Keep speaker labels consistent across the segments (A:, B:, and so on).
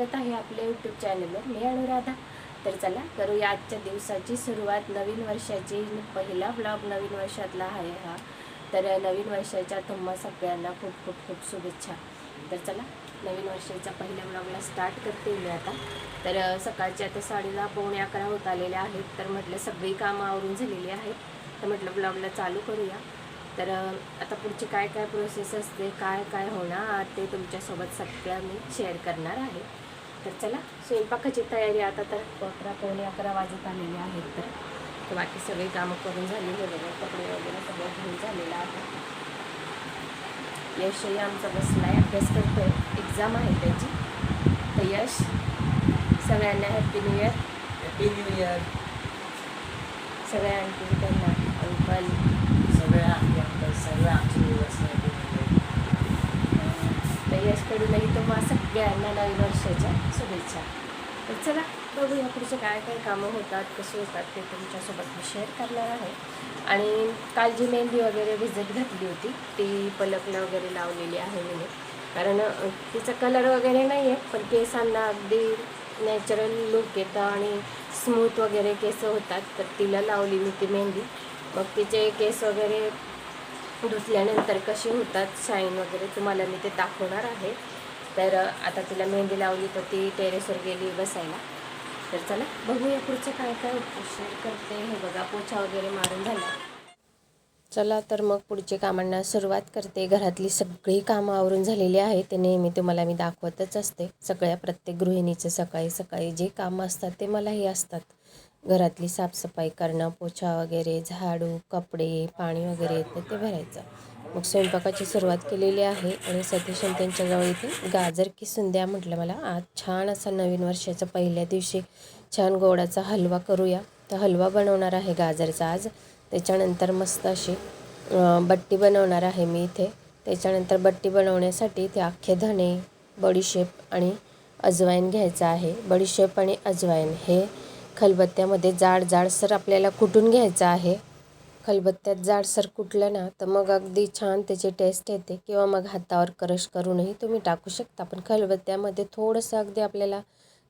A: स्वागत आहे आपल्या यूट्यूब चॅनलवर मी अनुराधा. तर चला करूया आजच्या दिवसाची सुरुवात. नवीन वर्षाची पहिला ब्लॉग नवीन वर्षातला आहे हा. तर नवीन वर्षाच्या तुम्हा सगळ्यांना खूप खूप खूप शुभेच्छा. तर चला नवीन वर्षाच्या पहिल्या ब्लॉगला स्टार्ट करते मी आता. तर सकाळचे आता साडेदहा पावणे अकरा होत आलेले आहेत. तर म्हटलं सगळी कामं आवरून झालेली आहेत. तर म्हटलं ब्लॉगला चालू करूया. तर आता पुढची काय काय प्रोसेस असते काय काय होणार ते तुमच्यासोबत सगळ्या मी शेअर करणार आहे. तर चला स्वयंपाकाची तयारी आता तर अकरा पावणे अकरा वाजत आलेले आहेत तर. बाकी सगळी कामं करून झालेली वगैरे कपडे वगैरे सगळं घेऊन झालेलं आहे. यशही आमचा बसलाय अभ्यास करतोय. एक्झाम आहे त्याची. तर यश सगळ्यांना happy new year
B: happy new year
A: सगळ्या आणखी त्यांना अंकल
B: सगळ्या सगळ्या आमची व्यवस्था
A: यशकडूनही तुम्हा सगळ्यांना नवीन वर्षाच्या शुभेच्छा. तर चला बघूया पुढचे काय काय कामं होतात कसे होतात ते तुमच्यासोबत मी शेअर करणार आहे. आणि काल जी मेहंदी वगैरे भिजत घातली होती ती पलकला वगैरे लावलेली आहे मी. कारण तिचा कलर वगैरे नाही आहे पण केसांना अगदी नॅचरल लुक येतं आणि स्मूथ वगैरे केस होतात तर तिला लावली मी ती मेहंदी. मग तिचे केस वगैरे धुतल्यानंतर कसे होतात शाईन वगैरे तुम्हाला मी ते दाखवणार आहे. तर आता तिला मेहंदी लावली तर ती टेरेसवर गेली बसायला. तर चला बघूया पुढचं काय काय शेअर करते. हे बघा पोछा वगैरे मारून झाला. चला तर मग पुढचे कामांना सुरुवात करते. घरातली सगळी कामं आवरून झालेली आहे ते नेहमी तुम्हाला मी दाखवतच असते. सगळ्या प्रत्येक गृहिणीचं सकाळी सकाळी जे कामं असतात ते मलाही असतात. घरातली साफसफाई करणं पोछा वगैरे झाडू कपडे पाणी वगैरे येतं ते भरायचं. मग स्वयंपाकाची सुरुवात केलेली आहे आणि सतीश आणि त्यांच्याजवळ इथे गाजर किसून द्या म्हटलं मला आज छान असा नवीन वर्षाच्या पहिल्या दिवशी छान गोडाचा हलवा करूया. तर हलवा बनवणार आहे गाजरचा आज. त्याच्यानंतर मस्त अशी बट्टी बनवणार आहे मी इथे. त्याच्यानंतर बट्टी बनवण्यासाठी ते अख्खे धणे बडीशेप आणि अजवाईन घ्यायचं आहे. बडीशेप आणि अजवाईन हे खलबत्त्यामध्ये जाड जाडसर आपल्याला कुटून घ्यायचं आहे. खलबत्त्यात जाडसर कुटलं ना तर मग अगदी छान त्याची टेस्ट येते. किंवा मग हातावर क्रश करूनही तुम्ही टाकू शकता. पण खलबत्त्यामध्ये थोडंसं अगदी आपल्याला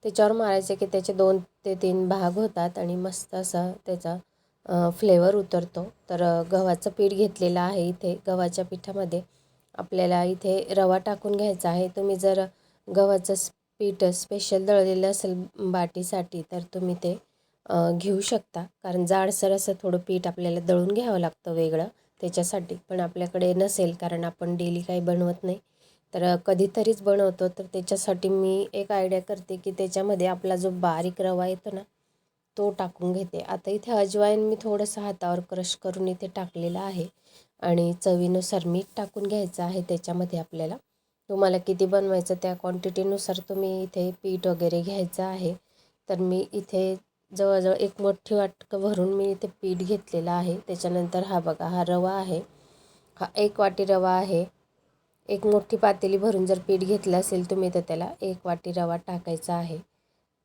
A: त्याच्यावर मारायचं की त्याचे दोन ते तीन भाग होतात आणि मस्त असा त्याचा फ्लेवर उतरतो. तर गव्हाचं पीठ घेतलेलं आहे इथे. गव्हाच्या पिठामध्ये आपल्याला इथे रवा टाकून घ्यायचा आहे. तुम्ही जर गव्हाचं पीठ स्पेशल दळलेलं असेल बाटीसाठी तर तुम्ही ते घेऊ शकता. कारण जाडसर असं थोडं पीठ आपल्याला दळून घ्यावं लागतं वेगळं त्याच्यासाठी. पण आपल्याकडे नसेल कारण आपण डेली काही बनवत नाही. तर कधीतरीच बनवतो तर त्याच्यासाठी मी एक आयडिया करते की त्याच्यामध्ये आपला जो बारीक रवा येतो ना तो टाकून घेते. आता इथे अजवाईन मी थोडंसं हातावर क्रश करून इथे टाकलेलं आहे. आणि चवीनुसार मीठ टाकून घ्यायचं आहे त्याच्यामध्ये आपल्याला तुम्हाला किती बनवायचं त्या क्वांटिटीनुसार तुम्ही इथे पीठ वगैरे घ्यायचं आहे. तर मी इथे जवळजवळ एक मोठी वाटकं भरून मी इथे पीठ घेतलेलं आहे. त्याच्यानंतर हा बघा हा रवा आहे. हा एक वाटी रवा आहे. एक मोठी पातेली भरून जर पीठ घेतलं असेल तुम्ही तर त्याला एक वाटी रवा टाकायचा आहे.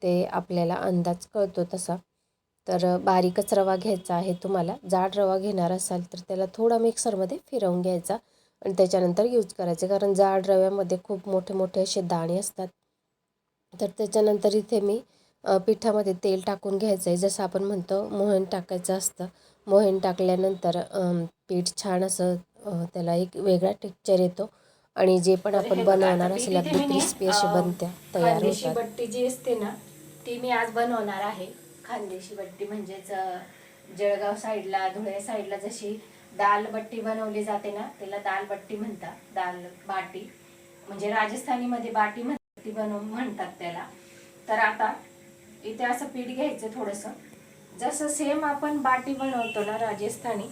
A: ते आपल्याला अंदाज कळतो तसा. तर बारीकच रवा घ्यायचा आहे तुम्हाला. जाड रवा घेणार असाल तर त्याला थोडा मिक्सरमध्ये फिरवून घ्यायचा. आणि त्याच्यानंतर यूज करायचे. कारण जाड रव्यामध्ये खूप मोठे मोठे असे दाणे असतात. तर त्याच्यानंतर इथे मी पिठामध्ये तेल टाकून घ्यायचं आहे जसं आपण म्हणतो मोहन टाकायचं असतं. मोहन टाकल्यानंतर पीठ छान असं त्याला एक वेगळा टेक्चर येतो. आणि जे पण आपण बनवणार असेल अगदी मी, क्रिस्पी अशी बनत्या तयार होतात. बट्टी जी असते ना ती मी आज बनवणार आहे. खानदेशी बट्टी म्हणजेच जळगाव साईडला धुळे साईडला जशी दाल बट्टी बनवली जाते ना त्याला दाल बट्टी म्हणतात दाल बाटी. म्हणजे राजस्थानीमध्ये बाटी म्हणतात ती बनव म्हणतात त्याला. तर आता इथे असं पीठ घ्यायचं थोडंसं. जसं सेम आपण बाटी बनवतो ना राजस्थानी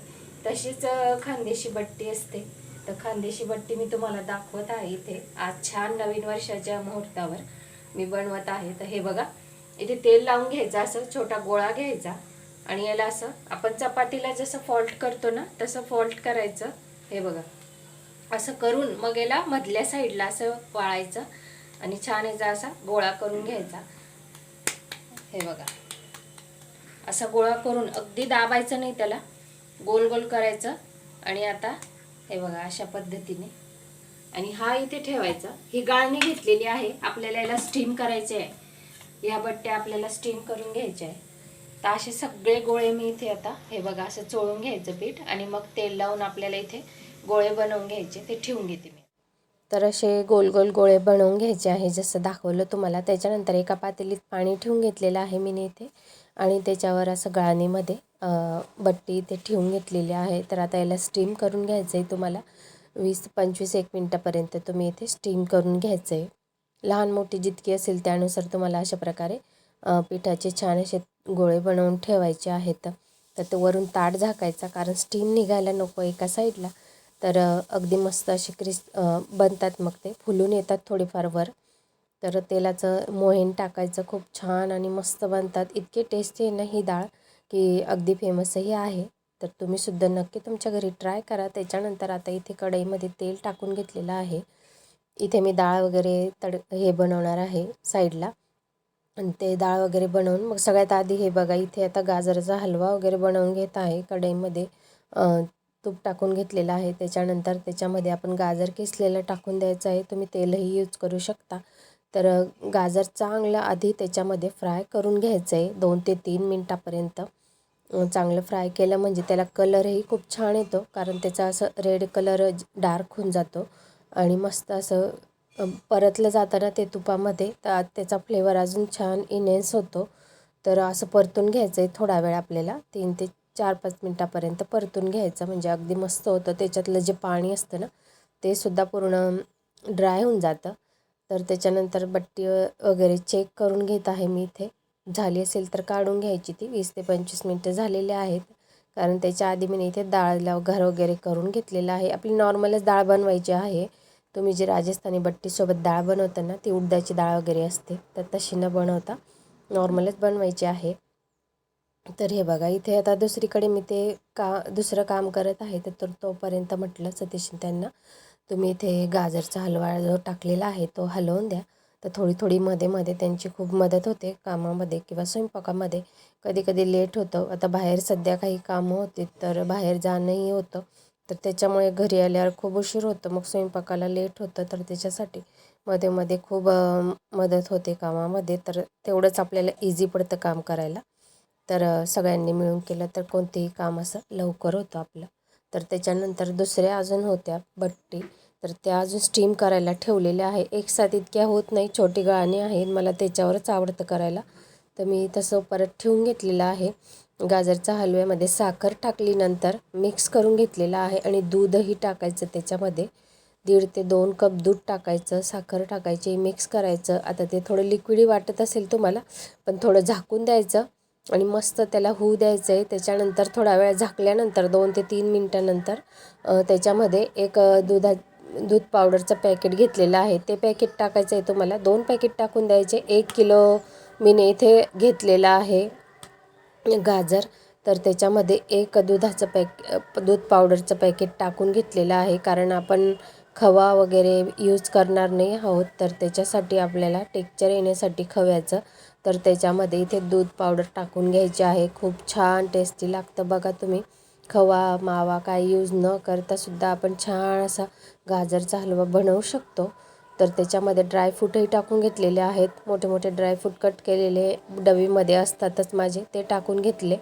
A: तशीच खानदेशी बट्टी असते. तर खानदेशी बट्टी मी तुम्हाला दाखवत आहे इथे. आज छान नवीन वर्षाच्या मुहूर्तावर मी बनवत आहे. तर हे बघा इथे तेल लावून घ्यायचं असं छोटा गोळा घ्यायचा. आणि याला असं आपण चपातीला जसं फॉल्ट करतो ना तसं फॉल्ट करायचं. हे बघा. असं करून मग याला मधल्या साईडला असं वाळायचं आणि छान याचा असा गोळा करून घ्यायचा. हे बघा. असा गोळा करून अगदी दाबायचं नाही त्याला. गोल गोल करायचं. आणि आता हे बघा अशा पद्धतीने. आणि हा इथे ठेवायचा. ही गाळणी घेतलेली आहे. आपल्याला याला स्टीम करायची आहे या बट्ट्या आपल्याला स्टीम करून घ्यायच्या आहे तर असे सगळे गोळे मी इथे आता हे बघा असं चोळून घ्यायचं पीठ आणि मग तेल लावून आपल्याला इथे गोळे बनवून घ्यायचे ते ठेवून घेते मी. तर असे गोल गोल गोळे बनवून घ्यायचे आहे जसं दाखवलं तुम्हाला. त्याच्यानंतर एका पातेलीत पाणी ठेवून घेतलेलं आहे मी इथे. आणि त्याच्यावर असं गाळणीमध्ये बट्टी इथे ठेवून घेतलेली आहे. तर आता याला स्टीम करून घ्यायचं आहे तुम्हाला. वीस पंचवीस एक मिनटापर्यंत तुम्ही इथे स्टीम करून घ्यायचं आहे लहान मोठी जितकी असेल त्यानुसार तुम्हाला अशा प्रकारे पिठाचे छान असे गोळे बनवून ठेवायचे आहेत. तर ते वरून ताट झाकायचा कारण स्टीम निघायला नको एका साईडला तर अगदी मस्त असे क्रिस बनतात मग ते. फुलून येतात थोडेफार वर. तर तेलाचं मोहीन टाकायचं खूप छान आणि मस्त बनतात. इतके टेस्टी आहे ना ही डाळ की अगदी फेमसही आहे. तर तुम्ही सुद्धा नक्की तुमच्या घरी ट्राय करा. त्याच्यानंतर आता इथे कढईमध्ये तेल टाकून घेतलेलं आहे. इथे मी डाळ वगैरे तड हे बनवणार आहे साईडला आणि ते डाळ वगैरे बनवून मग सगळ्यात आधी हे बघा इथे आता गाजराचा हलवा वगैरे बनवून घेत आहे. कढईमध्ये तूप टाकून घेतलेलं आहे. त्याच्यानंतर त्याच्यामध्ये आपण गाजर किसलेलं टाकून द्यायचं आहे. तुम्ही तेलही यूज करू शकता. तर गाजर चांगलं आधी त्याच्यामध्ये फ्राय करून घ्यायचं आहे. दोन ते तीन मिनटापर्यंत चांगलं फ्राय केलं म्हणजे त्याला कलरही खूप छान येतो. कारण त्याचा असं रेड कलर डार्क होऊन जातो. आणि मस्त असं परतलं जाताना ते तुपामध्ये तर त्याचा फ्लेवर अजून छान इनेन्स होतो. तर असं परतून घ्यायचं आहे थोडा वेळ आपल्याला. तीन ते चार पाच मिनटापर्यंत परतून घ्यायचं. म्हणजे अगदी मस्त होतं. त्याच्यातलं जे पाणी असतं ना ते सुद्धा पूर्ण ड्राय होऊन जातं. तर त्याच्यानंतर बट्टी वगैरे चेक करून घेत आहे मी इथे. झाली असेल तर काढून घ्यायची ती. वीस ते पंचवीस मिनटं झालेले आहेत. कारण त्याच्या आधी मी इथे डाळ घर वगैरे करून घेतलेलं आहे. आपली नॉर्मलच डाळ बनवायची आहे. तुम्ही जी राजस्थानी बट्टीसोबत डाळ बनवता ना ती उडदाची डाळ वगैरे असते तर तशी न बनवता नॉर्मलच बनवायची आहे. तर हे बघा इथे आता दुसरीकडे मी ते का दुसरं काम करत आहे तर तर तोपर्यंत म्हटलं सतीश त्यांना तुम्ही इथे गाजरचा हलवा जो टाकलेला आहे तो हलवून द्या. तर थोडी थोडी मध्ये मध्ये त्यांची खूप मदत होते कामामध्ये किंवा स्वयंपाकामध्ये. कधी कधी लेट होतं. आता बाहेर सध्या काही कामं होती तर बाहेर जाणंही होतं. तर त्याच्यामुळे घरी आल्यावर खूप उशीर होतं. मग स्वयंपाकाला लेट होतं तर त्याच्यासाठी मध्ये मध्ये खूप मदत होते कामामध्ये. तर तेवढंच आपल्याला इझी पडतं काम करायला. तर सगळ्यांनी मिळून केलं तर कोणतेही काम असं लवकर होतं आपलं. तर त्याच्यानंतर दुसऱ्या अजून होत्या बट्टी. तर त्या अजून स्टीम करायला ठेवलेल्या आहे. एक साथ इतक्या होत नाही. छोटी गाणी आहेत. मला त्याच्यावरच आवडतं करायला. तर मी तसं परत ठेवून घेतलेलं आहे. गाजरच्या हलव्यामध्ये साखर टाकली नंतर मिक्स करून घेतलेला आहे आणि दूधही टाकायचं त्याच्यामध्ये. दीड ते दोन कप दूध टाकायचं साखर टाकायची मिक्स करायचं. आता ते थोडं लिक्विडी वाटत असेल तुम्हाला पण थोडं झाकून द्यायचं आणि मस्त त्याला होऊ द्यायचं आहे त्याच्यानंतर थोडा वेळ झाकल्यानंतर दोन ते तीन मिनटानंतर त्याच्यामध्ये एक दुधा दूध पावडरचं पॅकेट घेतलेलं आहे. ते पॅकेट टाकायचं आहे तुम्हाला. दोन पॅकेट टाकून द्यायचे. एक किलो मी इथे घेतलेलं आहे. गाजर तर त्याच्यामध्ये एक दुधाचं पॅक दूध पावडरचं पॅकेट टाकून घेतलेलं आहे. कारण आपण खवा वगैरे यूज करणार नाही आहोत तर त्याच्यासाठी आपल्याला टेक्चर येण्यासाठी खव्याचं तर त्याच्यामध्ये इथे दूध पावडर टाकून घ्यायची आहे. खूप छान टेस्टी लागतं बघा तुम्ही. खवा मावा काही यूज न करता सुद्धा आपण छान असा गाजरचा हलवा बनवू शकतो. तर त्याच्यामध्ये ड्रायफ्रूटही टाकून घेतलेले आहेत. मोठे मोठे ड्रायफ्रूट कट केलेले डबीमध्ये असतातच माझे ते टाकून घेतले.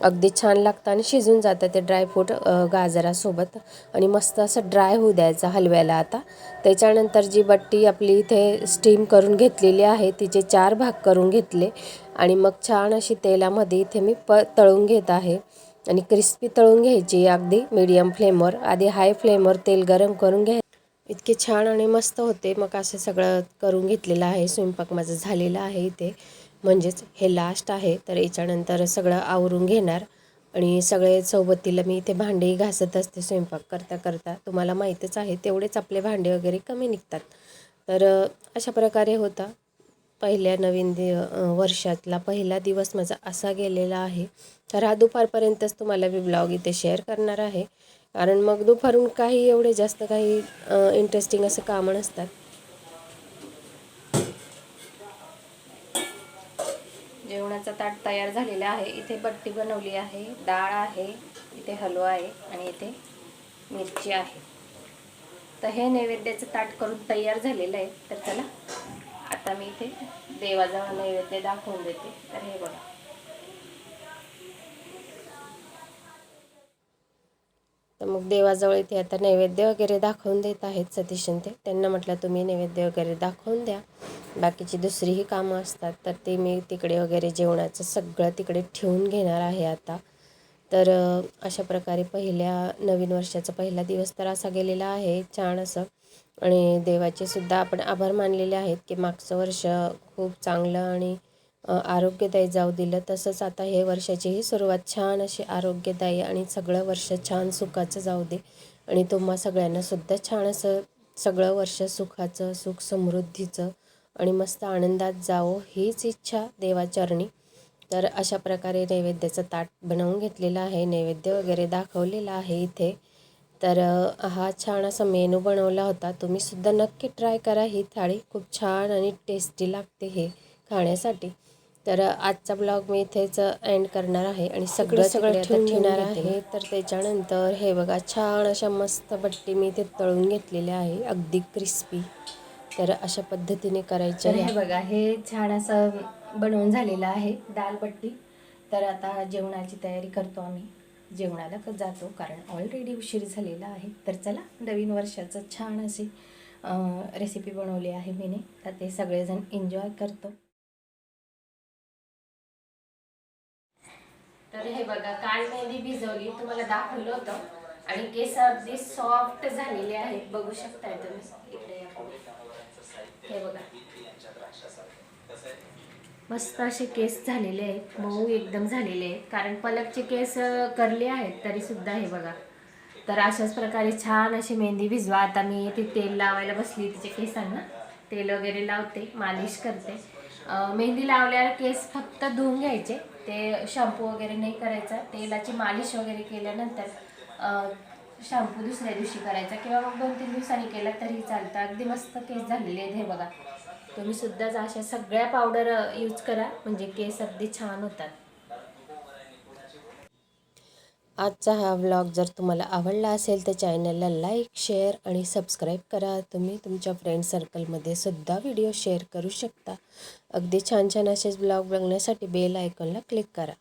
A: अगदी छान लागतं आणि शिजून जातं ते ड्रायफ्रूट गाजरासोबत. आणि मस्त असं ड्राय होऊ द्यायचं हलव्याला आता. त्याच्यानंतर जी बट्टी आपली इथे स्टीम करून घेतलेली आहे तिचे चार भाग करून घेतले. आणि मग छान अशी तेलामध्ये इथे मी प तळून घेत आहे. आणि क्रिस्पी तळून घ्यायची अगदी मीडियम फ्लेमवर आधी हाय फ्लेमवर तेल गरम करून घ्यायचं. इतके छान आणि मस्त होते. मग असं सगळं करून घेतलेलं आहे. स्वयंपाक माझा झालेला आहे इथे. म्हणजेच हे लास्ट आहे. तर याच्यानंतर सगळं आवरून घेणार. आणि सगळे सोबतीला मी इथे भांडेही घासत असते स्वयंपाक करता करता. तुम्हाला माहीतच आहे तेवढेच आपले भांडे वगैरे कमी निघतात. तर अशा प्रकारे होता. पहिल्या नवीन दि वर्षातला पहिला दिवस माझा असा गेलेला आहे. तर हा दुपारपर्यंतच तुम्हाला मी ब्लॉग इथे शेअर करणार आहे. कारण मग दुपारून काही एवढे जास्त काही इंटरेस्टिंग असं कामं नसतात. जेवणाचा ताट तयार झालेला आहे. इथे बट्टी बनवली आहे. डाळ आहे. इथे हलवा आहे आणि इथे मिरची आहे. तर हे नैवेद्याचं ताट करून तयार झालेलं आहे. तर चला आता मी इथे देवाजवळ नैवेद्य दाखवून देते. तर हे बघा. तर मग देवाजवळ इथे आता नैवेद्य वगैरे दाखवून देत आहेत सतीशन ते. त्यांना म्हटलं तुम्ही नैवेद्य वगैरे दाखवून द्या. बाकीची दुसरीही कामं असतात. तर ते मी तिकडे वगैरे जेवणाचं सगळं तिकडे ठेवून घेणार आहे आता. तर अशा प्रकारे पहिल्या नवीन वर्षाचा पहिला दिवस तर असा गेलेला आहे. छान असं. आणि देवाचे सुद्धा आपण आभार मानलेले आहेत की मागचं वर्ष खूप चांगलं आणि आरोग्यदायी जाऊ दिलं. तसंच आता हे वर्षाचीही सुरुवात छान अशी आरोग्यदायी आणि सगळं वर्ष छान सुखाचं जाऊ दे. आणि तुम्हा सगळ्यांनासुद्धा छान असं सगळं वर्ष सुखाचं सुख समृद्धीचं आणि मस्त आनंदात जावो हीच इच्छा देवाचरणी. तर अशा प्रकारे नैवेद्याचं ताट बनवून घेतलेलं आहे. नैवेद्य वगैरे दाखवलेलं आहे इथे. तर हा छान असा मेनू बनवला होता. तुम्ही सुद्धा नक्की ट्राय करा ही थाळी. खूप छान आणि टेस्टी लागते हे खाण्यासाठी. तर आजचा ब्लॉग मी इथेच एंड करणार आहे आणि सगळं सगळं ठेवून घेणार आहे. तर त्याच्यानंतर हे बघा छान अशा मस्त बट्टी मी इथे तळून घेतलेल्या आहे अगदी क्रिस्पी तर अशा पद्धतीने करायचं हे बघा हे छान असं बनवून झालेलं आहे दालबट्टी तर आता जेवणाची तयारी करतो आम्ही. जेवणाला जातो कारण ऑलरेडी उशीर झालेला आहे. तर चला नवीन वर्षाचं छान अशी रेसिपी बनवली आहे मीने. तर ते सगळेजण एन्जॉय करतो. तर हे बघा काल मेहंदी भिजवली तुम्हाला दाखवलं होतं. आणि केस अगदी सॉफ्ट झालेले आहेत. बघू शकताय तुम्ही. इकडे हे बघा. मस्त असे केस झालेले आहेत. मऊ एकदम झालेले आहेत. कारण पलकचे केस करले आहेत तरी सुद्धा हे बघा. तर अशाच प्रकारे छान अशी मेहंदी भिजवा. आता मी ती तेल लावायला बसली तिच्या केसांना. तेल वगैरे लावते मालिश करते. मेहंदी लावल्यावर केस फक्त धुवून घ्यायचे. ते शॅम्पू वगैरे नाही करायचा. तेलाची मालिश वगैरे केल्यानंतर शॅम्पू दुसऱ्या दिवशी करायचा. किंवा मग दोन तीन दिवसांनी केला तरी चालतं. अगदी मस्त केस झालेले आहेत हे बघा. तुम्ही सुद्धाच अशा सगळ्या पावडर यूज करा. म्हणजे केस अगदी छान होतात. आजचा हा व्लॉग जर तुम्हाला आवडला असेल तर चॅनलला लाईक शेअर आणि सबस्क्राईब करा. तुम्ही तुमच्या फ्रेंड सर्कलमध्ये सुद्धा व्हिडिओ शेअर करू शकता. अगदी छान छान असेच ब्लॉग बघण्यासाठी बेल आयकॉनला क्लिक करा.